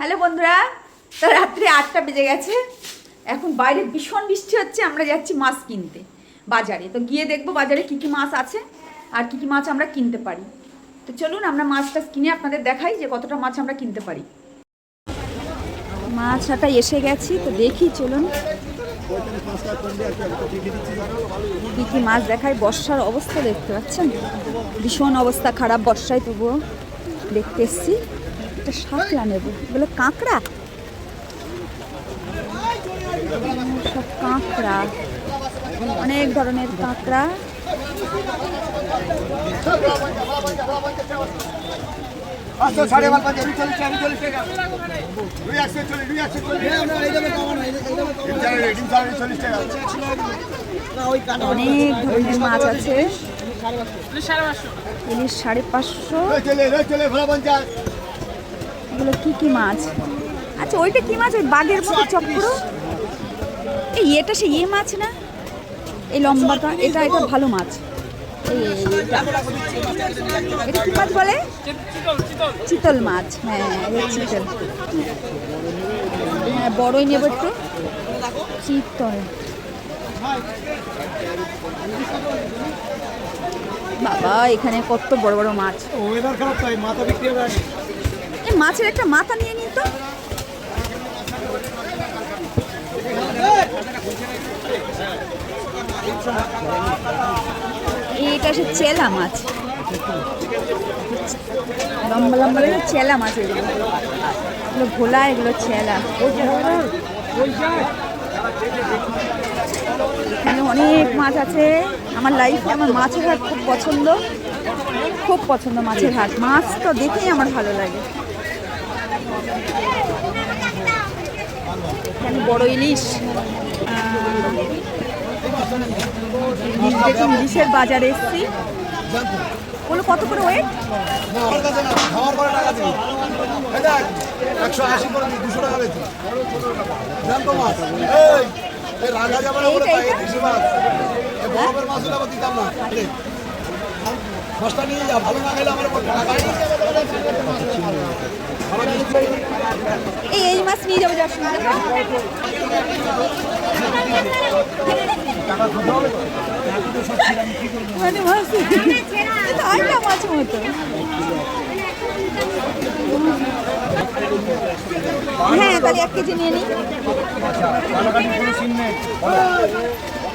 Hello বন্ধুরা, তো রাত্রে আটটা বেজে গেছে। এখন বাইরে ভীষণ বৃষ্টি হচ্ছে, আমরা যাচ্ছি মাছ কিনতে, বাজারে। তো গিয়ে দেখব বাজারে কী কী মাছ আছে আর কী কী মাছ আমরা কিনতে পারি। তো চলুন আমরা মাছটা কিনে আপনাদের দেখাই যে কতটা মাছ আমরা কিনতে পারি। মাছ হাটা এসে গেছি, তো দেখি চলুন। কী কী মাছ দেখায়, বর্ষার অবস্থা দেখতে পাচ্ছেন? ভীষণ অবস্থা, খারাপ বর্ষায় তবুও দেখতে এসছি। একটা শাকলা নেব। এগুলো কাঁকড়া? সব কাঁকড়া। অনেক ধরনের কাঁকড়া। অনেক ধরনের মাছ আছে। ইলিশ সাড়ে পাঁচশো রয়ে চলে রয়ে চলে ভোলা পঞ্চাশ এগুলো কি কি মাছ? আচ্ছা ওইটা কি মাছ? ওই বাঘের মতো চক্র? এই এটা সে ইয়ে মাছ না? এই লম্বাটা এটা এটা ভালো মাছ। এটা। কি মাছ বলে? চিতল মাছ। হ্যাঁ চিতল। হ্যাঁ বড়ই নেব একটু। চিতল। বাবা এখানে কত বড় বড় মাছ। ওয়েদার খারাপ তাই মাথা বিক্রি মাছের একটা মাথা নিয়ে নিন তো। এটা সে চেলা মাছ। লম্বা লম্বা চেলা মাছ এগুলো। এগুলো ভোলা, এগুলো চেলা। এখানে অনেক মাছ আছে। আমার লাইফে আমার মাছের হাট খুব পছন্দ। খুব পছন্দ মাছের হাট। মাছ তো দেখেই আমার ভালো লাগে। এখানে বড় ইলিশ ইলিশ ইলিশের বাজারে এসছি বলো কত করে ওয়েট একশো আশি করে দুশো টাকা এই যাবে না বলে? দেশি মাছ বরফের মাছ হলে আবার দিতাম না মাছটা নিয়ে যা ভালো না খেলে আমার টাকা এই এই মাছ নিয়ে যাব যার সঙ্গে। মানে মাছ? মাছ মতো। হ্যাঁ তাহলে এক কেজি নিয়ে নিই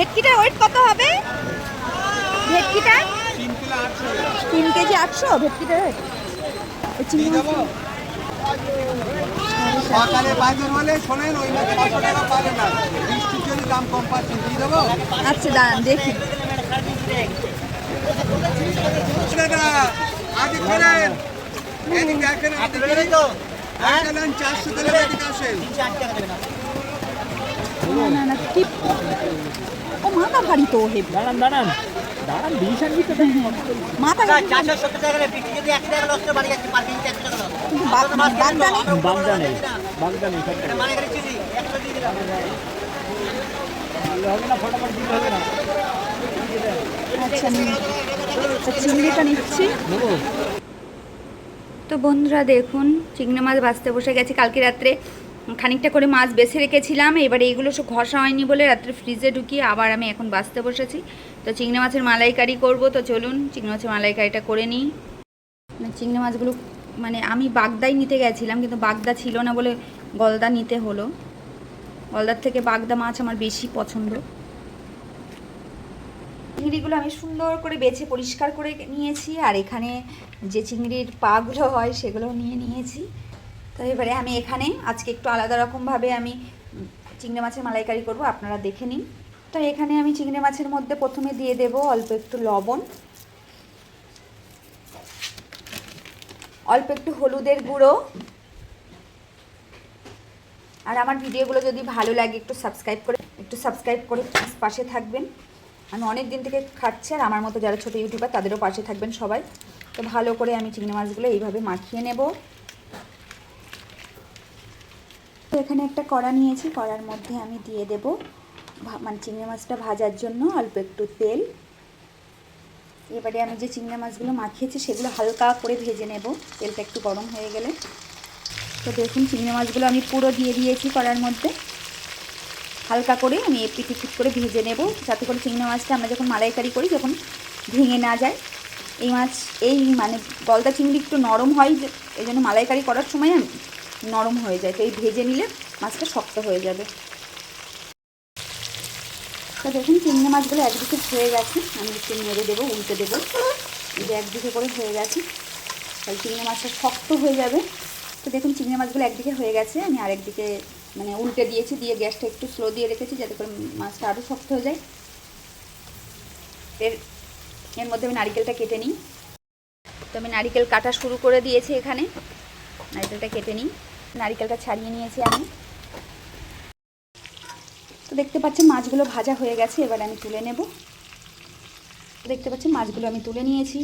ভেটকিটার ওয়েট কত হবে? ভেটকিটা তিন কেজি আটশো ভেটকিটার? ওই চিংড়ি সকালে পাইবেন হলে শোনেন ওই মাছ পাঁচশো টাকা পাবেন না। বৃষ্টির জন্য দাম কম পাচ্ছেন দিয়ে দেবো? আচ্ছা দাঁড়ান দেখি। দাদা আজ দেখেন আপনি তো? চারশো এদিকে আসেন। না না না কি ও মাথা ভারী তো হেভি দাঁড়ান। দাঁড়ান দাঁড়ান বিশ আর দিতে মাথা ভারী। টাকা বিক্রি যদি একশো টাকা লস করে বাড়ি যাচ্ছে পার কেজি একশো টাকা লস কিন্তু বাগ- বাগদা নেই? বাগদা নেই বাগদা নেই সব এটা মানে করে চিনি একশো দিয়ে দিলাম। হবে না ফটাফট দিতে হবে না। আচ্ছা চিংড়িটা নিচ্ছি। তো বন্ধুরা দেখুন চিংড়ি মাছ ভাজতে বসে গেছি কালকে রাত্রে। খানিকটা করে মাছ বেছে রেখেছিলাম, এবারে এগুলো সব ঘষা হয়নি বলে রাত্রে ফ্রিজে ঢুকিয়ে আবার আমি এখন বাঁচতে বসেছি। তো চিংড়ি মাছের মালাইকারি করব, তো চলুন চিংড়ি মাছের মালাইকারিটা করে নিই। চিংড়ি মাছগুলো মানে আমি বাগদাই নিতে গেছিলাম, কিন্তু বাগদা ছিল না বলে গলদা নিতে হলো। গলদার থেকে বাগদা মাছ আমার বেশি পছন্দ। চিংড়িগুলো আমি সুন্দর করে বেছে পরিষ্কার করে নিয়েছি, আর এখানে যে চিংড়ির পাগুলো হয় সেগুলো নিয়ে নিয়েছি। তো এবারে আমি এখানে আজকে একটু আলাদা রকমভাবে আমি চিংড়ি মাছের মালাইকারি করব, আপনারা দেখে নিন। তো এখানে আমি চিংড়ি মাছের মধ্যে প্রথমে দিয়ে দেব অল্প একটু লবণ। অল্প একটু হলুদের গুঁড়ো। আর আমার ভিডিওগুলো যদি ভালো লাগে, একটু সাবস্ক্রাইব করে, একটু সাবস্ক্রাইব করে পাশে থাকবেন। আমি অনেক দিন থেকে খাচ্ছি, আর আমার মতো যারা ছোটো ইউটিউবার, তাদেরও পাশে থাকবেন সবাই। তো ভালো করে আমি চিংড়ি মাছগুলো এইভাবে মাখিয়ে নেব। তো এখানে একটা কড়া নিয়েছি, কড়ার মধ্যে আমি দিয়ে দেব মানে চিংড়ি মাছটা ভাজার জন্য অল্প একটু তেল। এবারে আমি যে চিংড়ি মাছগুলো মাখিয়েছি সেগুলো হালকা করে ভেজে নেব, তেলটা একটু গরম হয়ে গেলে। তো দেখুন চিংড়ি মাছগুলো আমি পুরো দিয়ে দিয়েছি কড়ার মধ্যে। হালকা করে আমি এপিট এপিট করে ভেজে নেব, যাতে করে চিংড়ি মাছটা আমরা যখন মালাইকারি করি যখন ভেঙে না যায়। এই মাছ, এই মানে গলদা চিংড়ি একটু নরম হয় এই জন্য মালাইকারি করার সময় আমি নরম হয়ে যায়। তো এই ভেজে নিলে মাছটা শক্ত হয়ে যাবে। তো দেখুন, চিংড়ি মাছগুলো একদিকে হয়ে গেছে। আমি একটু নেড়ে দেবো, উল্টে দেবো। এই যে একদিকে করে হয়ে গেছে। তাই চিংড়ি মাছটা শক্ত হয়ে যাবে। তো দেখুন, চিংড়ি মাছগুলো একদিকে হয়ে গেছে। আমি আরেকদিকে মানে উল্টে দিয়েছি, দিয়ে গ্যাসটা একটু স্লো দিয়ে রেখেছি যাতে করে মাছটা আরও শক্ত হয়ে যায়। এর এর মধ্যে আমি নারিকেলটা কেটে নিই। তো আমি নারিকেল কাটা শুরু করে দিয়েছি এখানে। নারিকেলটা কেটে নিই। নারিকেলটা ছাড়িয়ে নিয়েছি আমি। তো দেখতে পাচ্ছি মাছগুলো ভাজা হয়ে গেছে, এবার আমি তুলে নেব। দেখতে পাচ্ছেন মাছগুলো আমি তুলে নিয়েছি।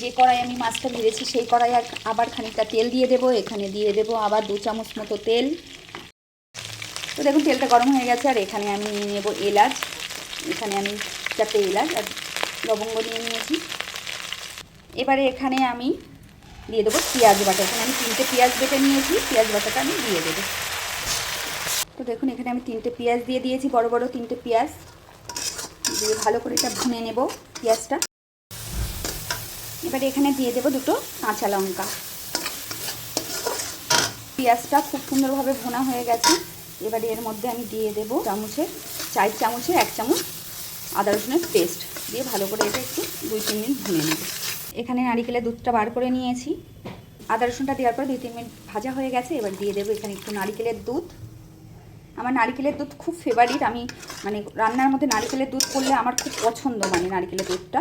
যে কড়াই আমি মাছটা ভেজেছি, সেই কড়াই আর আবার খানিকটা তেল দিয়ে দেবো, এখানে দিয়ে দেবো আবার দু চামচ মতো তেল। তো দেখুন, তেলটা গরম হয়ে গেছে, আর এখানে আমি নিয়ে নেব এলাচ। এখানে আমি চারটে এলাচ আর লবঙ্গ নিয়ে নিয়েছি। এবারে এখানে আমি দিয়ে দেবো পেঁয়াজ বাটা। এখানে আমি তিনটে পেঁয়াজ বেটে নিয়েছি, পেঁয়াজ বাটাটা আমি দিয়ে দেবো। তো দেখুন, এখানে আমি তিনটে পেঁয়াজ দিয়ে দিয়েছি, বড় বড় তিনটে পেঁয়াজ। দিয়ে ভালো করে এটা ভুনে নেব পেঁয়াজটা। এবারে এখানে দিয়ে দেবো দুটো কাঁচা লঙ্কা। পেঁয়াজটা খুব সুন্দরভাবে ভোনা হয়ে গেছে। এবারে এর মধ্যে আমি দিয়ে দেবো চামচের, চার চামচের এক চামচ আদা রসুনের পেস্ট দিয়ে ভালো করে এটা একটু দুই তিন মিনিট ভুনে নেব। এখানে নারিকেলের দুধটা বার করে নিয়েছি। আদা রসুনটা দেওয়ার পর দুই, তিন মিনিট ভাজা হয়ে গেছে, এবার দিয়ে দেবো এখানে একটু নারিকেলের দুধ। আমার নারিকেলের দুধ খুব ফেভারিট আমি মানে রান্নার মধ্যে নারিকেলের দুধ করলে আমার খুব পছন্দ মানে নারিকেলের দুধটা।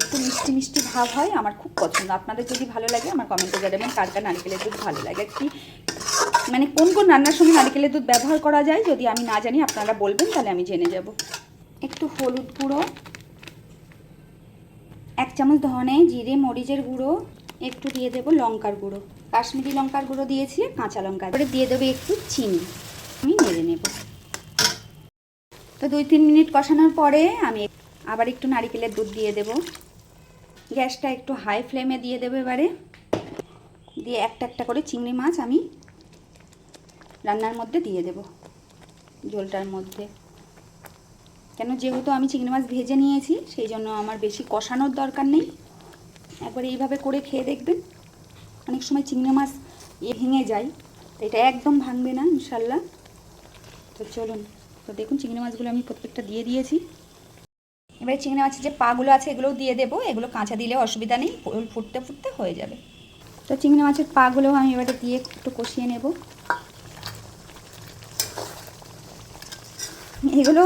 একটু মিষ্টি মিষ্টি ভাব হয়, আমার খুব পছন্দ। আপনাদের যদি ভালো লাগে আমার কমেন্টে জানাবেন, কার কার নারিকেলের দুধ ভালো লাগে। কি মানে কোন কোন রান্নার সঙ্গে নারিকেলের দুধ ব্যবহার করা যায়, যদি আমি না জানি, আপনারা বলবেন, তাহলে আমি জেনে যাব। একটু হলুদ গুঁড়ো। এক চামচ ধনে, জিরে, মরিচের গুঁড়ো, একটু দিয়ে দেবো লঙ্কার গুঁড়ো। কাশ্মীরি লঙ্কার গুঁড়ো দিয়েছি, কাঁচা লঙ্কা করে দিয়ে দেবো একটু চিনি। আমি নেড়ে নেব। তো দুই তিন মিনিট কষানোর পরে আমি আবার একটু নারিকেলের দুধ দিয়ে দেব। গ্যাসটা একটু হাই ফ্লেমে দিয়ে দেবো এবারে। দিয়ে একটা একটা করে চিংড়ি মাছ আমি রান্নার মধ্যে দিয়ে দেব, ঝোলটার মধ্যে। কেন যেহেতু আমি চিংড়ি মাছ ভেজে নিয়েছি, সেই জন্য আমার বেশি কষানোর দরকার নেই। একবার এইভাবে করে খেয়ে দেখবেন। অনেক সময় চিংড়ি মাছ এ ভেঙে যায়, তো এটা একদম ভাঙবে না ইনশাল্লাহ তো চলুন, তো দেখুন চিংড়ি মাছগুলো আমি প্রত্যেকটা দিয়ে দিয়েছি। এবারে চিংড়ি মাছের যে পাগুলো আছে, এগুলোও দিয়ে দেবো। এগুলো কাঁচা দিলে অসুবিধা নেই ফুটতে ফুটতে হয়ে যাবে। তো চিংড়ি মাছের পাগুলোও আমি এবারে দিয়ে একটু কষিয়ে নেব। এগুলো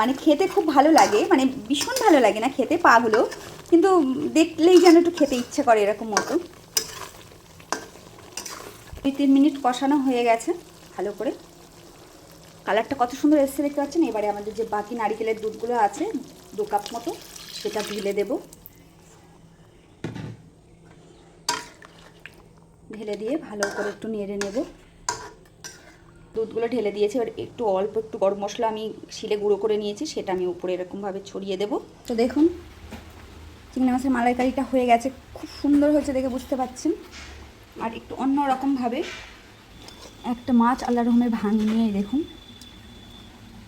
মানে খেতে খুব ভালো লাগে মানে ভীষণ ভালো লাগে না খেতে পাগুলো, কিন্তু দেখলেই যেন একটু খেতে ইচ্ছে করে এরকম মতো। দুই তিন মিনিট কষানো হয়ে গেছে, ভালো করে। কালারটা কত সুন্দর এসছে দেখতে পাচ্ছেন? এবারে আমাদের যে বাকি নারিকেলের দুধগুলো আছে, দু কাপ মতো, সেটা ঢেলে দেব। ঢেলে দিয়ে ভালো করে একটু নেড়ে নেব। দুধগুলো ঢেলে দিয়েছি, এবার একটু অল্প একটু গরম মশলা আমি শিলে গুঁড়ো করে নিয়েছি, সেটা আমি উপরে এরকমভাবে ছড়িয়ে দেব। তো দেখুন, চিংড়ি মাছের মালাইকারিটা হয়ে গেছে, খুব সুন্দর হয়েছে দেখে বুঝতে পাচ্ছেন। আর একটু অন্য রকমভাবে একটা মাছ আল্লাহ রহমের ভাঙিয়ে দেখুন,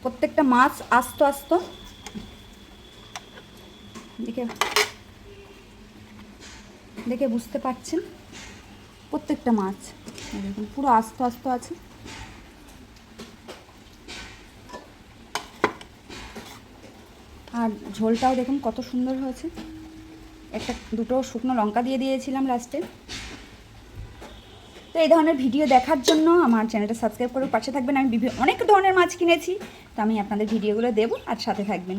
প্রত্যেকটা মাছ আস্ত আস্ত। দেখে দেখে বুঝতে পারছেন প্রত্যেকটা মাছ দেখুন, পুরো আস্ত আস্ত আছে। আর ঝোলটাও দেখুন কত সুন্দর হয়েছে। একটা দুটো শুকনো লঙ্কা দিয়ে দিয়েছিলাম লাস্টে তো এই ধরনের ভিডিও দেখার জন্য আমার চ্যানেলটা সাবস্ক্রাইব করে পাশে থাকবেন। আমি বিভিন্ন অনেক ধরনের মাছ কিনেছি। তো আমি আপনাদের ভিডিওগুলো দেবো আর সাথে থাকবেন।